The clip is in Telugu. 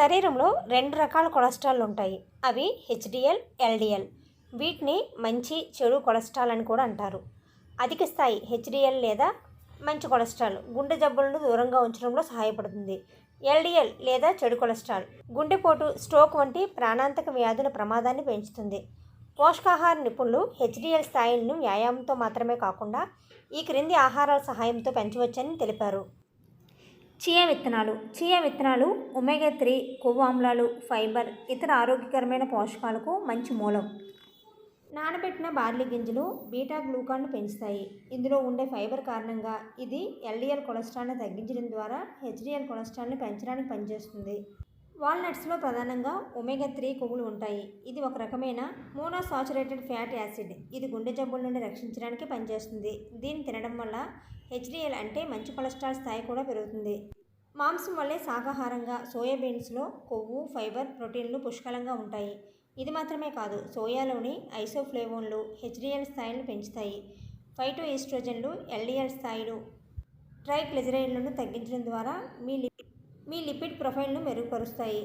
శరీరంలో రెండు రకాల కొలెస్ట్రాల్ ఉంటాయి. అవి హెచ్డిఎల్ ఎల్డిఎల్. వీటిని మంచి చెడు కొలెస్ట్రాల్ అని కూడా అంటారు. అధిక స్థాయి హెచ్డిఎల్ లేదా మంచి కొలెస్ట్రాల్. గుండె జబ్బులను దూరంగా ఉంచడంలో సహాయపడుతుంది. ఎల్డిఎల్ లేదా చెడు కొలెస్ట్రాల్. గుండెపోటు స్ట్రోక్ వంటి ప్రాణాంతక వ్యాధుల ప్రమాదాన్ని పెంచుతుంది. పోషకాహార నిపుణులు హెచ్డిఎల్ స్థాయిలను వ్యాయామంతో మాత్రమే కాకుండా ఈ క్రింది ఆహారాల సహాయంతో పెంచవచ్చని తెలిపారు. చియా విత్తనాలు. చియా విత్తనాలు ఒమేగా త్రీ కొవ్వు ఆమ్లాలు ఫైబర్ ఇతర ఆరోగ్యకరమైన పోషకాలకు మంచి మూలం. నానబెట్టిన బార్లీ గింజలు బీటా గ్లూకాన్ను పెంచుతాయి. ఇందులో ఉండే ఫైబర్ కారణంగా ఇది ఎల్డిఎల్ కొలెస్ట్రాల్ని తగ్గించడం ద్వారా హెచ్డిఎల్ కొలెస్ట్రాల్ని పెంచడానికి పనిచేస్తుంది. వాల్నట్స్లో ప్రధానంగా ఒమేగా త్రీ కొవ్వులు ఉంటాయి. ఇది ఒక రకమైన మోనోసాచురేటెడ్ ఫ్యాట్ యాసిడ్. ఇది గుండె జబ్బుల నుండి రక్షించడానికి పనిచేస్తుంది. దీన్ని తినడం వల్ల హెచ్డిఎల్ అంటే మంచి కొలెస్ట్రాల్ స్థాయి కూడా పెరుగుతుంది. మాంసం వల్లే శాకాహారంగా సోయాబీన్స్లో కొవ్వు ఫైబర్ ప్రోటీన్లు పుష్కలంగా ఉంటాయి. ఇది మాత్రమే కాదు సోయాలోని ఐసోఫ్లేవోన్లు హెచ్డిఎల్ స్థాయిలను పెంచుతాయి. ఫైటో ఈస్ట్రోజన్లు ఎల్డిఎల్ స్థాయిలు ట్రైగ్లిజరైడ్లను తగ్గించడం ద్వారా మీ మీ లిపిడ్ ప్రొఫైల్ను మెరుగుపరుస్తాయి.